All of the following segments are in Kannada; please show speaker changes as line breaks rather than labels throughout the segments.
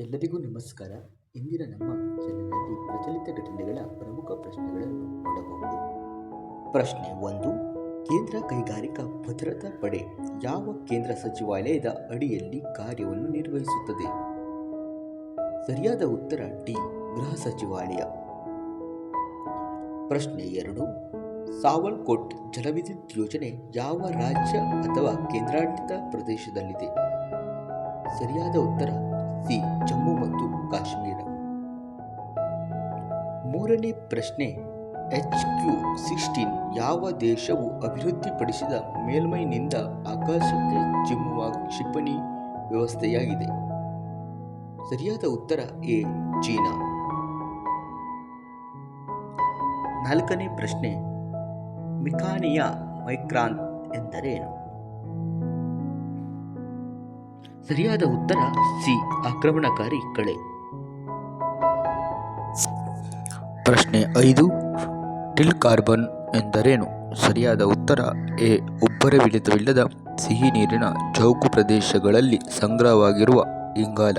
ಎಲ್ಲರಿಗೂ ನಮಸ್ಕಾರ. ಇಂದಿನ ನಮ್ಮ ಚಾನೆಲ್ನಲ್ಲಿ ಪ್ರಚಲಿತ ಘಟನೆಗಳ ಪ್ರಮುಖ ಪ್ರಶ್ನೆಗಳನ್ನು ನೋಡಬಹುದು. ಪ್ರಶ್ನೆ ಒಂದು, ಕೇಂದ್ರ ಕೈಗಾರಿಕಾ ಭದ್ರತಾ ಪಡೆ ಯಾವ ಕೇಂದ್ರ ಸಚಿವಾಲಯದ ಅಡಿಯಲ್ಲಿ ಕಾರ್ಯವನ್ನು ನಿರ್ವಹಿಸುತ್ತದೆ? ಸರಿಯಾದ ಉತ್ತರ ಡಿ, ಗೃಹ ಸಚಿವಾಲಯ. ಪ್ರಶ್ನೆ ಎರಡು, ಸಾವಲ್ಕೋಟ್ ಜಲವಿದ್ಯುತ್ ಯೋಜನೆ ಯಾವ ರಾಜ್ಯ ಅಥವಾ ಕೇಂದ್ರಾಡಳಿತ ಪ್ರದೇಶದಲ್ಲಿದೆ? ಸರಿಯಾದ ಉತ್ತರ ಸಿ ಜಮ್ಮು ಮತ್ತು ಕಾಶ್ಮೀರ. ಮೂರನೇ ಪ್ರಶ್ನೆ, ಎಚ್ ಕ್ಯೂ ಸಿಕ್ಸ್ಟೀನ್ ಯಾವ ದೇಶವು ಅಭಿವೃದ್ಧಿಪಡಿಸಿದ ಮೇಲ್ಮೈನಿಂದ ಆಕಾಶಕ್ಕೆ ಚಿಮ್ಮುವ ಕ್ಷಿಪಣಿ ವ್ಯವಸ್ಥೆಯಾಗಿದೆ? ಸರಿಯಾದ ಉತ್ತರ ಎ, ಚೀನಾ. ನಾಲ್ಕನೇ ಪ್ರಶ್ನೆ ಮಿಕಾನಿಯಾ ಮೈಕ್ರಾನ್ ಎಂದರೇನು? ಸರಿಯಾದ ಉತ್ತರ ಸಿ, ಆಕ್ರಮಣಕಾರಿ ಕಳೆ.
ಪ್ರಶ್ನೆ ಐದು, ಟಿಲ್ ಕಾರ್ಬನ್ ಎಂದರೇನು? ಸರಿಯಾದ ಉತ್ತರ ಎ ಉಬ್ಬರವಿಳಿತವಿಲ್ಲದ ಸಿಹಿ ನೀರಿನ ಚೌಕು ಪ್ರದೇಶಗಳಲ್ಲಿ ಸಂಗ್ರಹವಾಗಿರುವ ಇಂಗಾಲ.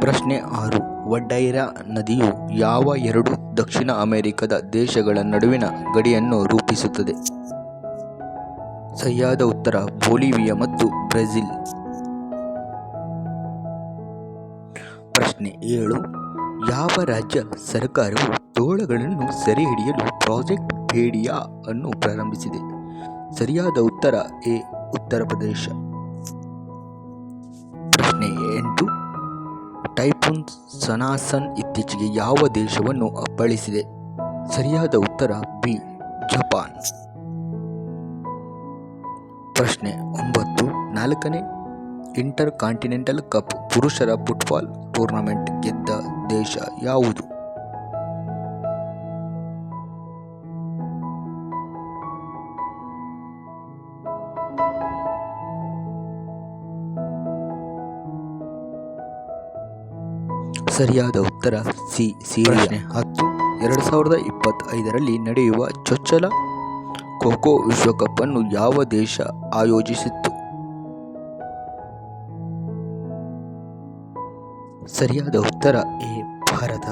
ಪ್ರಶ್ನೆ ಆರು, ವಡ್ಡೈರಾ ನದಿಯು ಯಾವ ಎರಡು ದಕ್ಷಿಣ ಅಮೆರಿಕದ ದೇಶಗಳ ನಡುವಿನ ಗಡಿಯನ್ನು ರೂಪಿಸುತ್ತದೆ? ಸರಿಯಾದ ಉತ್ತರ ಬೋಲಿವಿಯಾ ಮತ್ತು ಬ್ರೆಜಿಲ್. ಪ್ರಶ್ನೆ ಏಳು. ಯಾವ ರಾಜ್ಯ ಸರ್ಕಾರವು ತೋಳಗಳನ್ನು ಸೆರೆ ಹಿಡಿಯಲು ಪ್ರಾಜೆಕ್ಟ್ ಭೇಡಿಯಾ ಅನ್ನು ಪ್ರಾರಂಭಿಸಿದೆ? ಸರಿಯಾದ ಉತ್ತರ ಎ, ಉತ್ತರ ಪ್ರದೇಶ. ಪ್ರಶ್ನೆ ಎಂಟು. ಟೈಫೂನ್ ಸನಾಸನ್ ಇತ್ತೀಚೆಗೆ ಯಾವ ದೇಶವನ್ನು ಅಪ್ಪಳಿಸಿದೆ? ಸರಿಯಾದ ಉತ್ತರ ಬಿ, ಜಪಾನ್. ಪ್ರಶ್ನೆ ಒಂಬತ್ತು. ನಾಲ್ಕನೇ. ಇಂಟರ್ ಕಾಂಟಿನೆಂಟಲ್ ಕಪ್ ಪುರುಷರ ಫುಟ್ಬಾಲ್ ಟೂರ್ನಮೆಂಟ್ ಗೆದ್ದ ದೇಶ ಯಾವುದು? ಸರಿಯಾದ ಉತ್ತರ ಸಿ. ಸಿ ಹತ್ತು. ಎರಡು ಸಾವಿರದ ಇಪ್ಪತ್ತೈದರಲ್ಲಿ ನಡೆಯುವ ಚೊಚ್ಚಲ ಖೋಖೋ ವಿಶ್ವಕಪ್ ಅನ್ನು ಯಾವ ದೇಶ ಆಯೋಜಿಸಿತ್ತು? ಸರಿಯಾದ ಉತ್ತರ ಎ ಭಾರತ.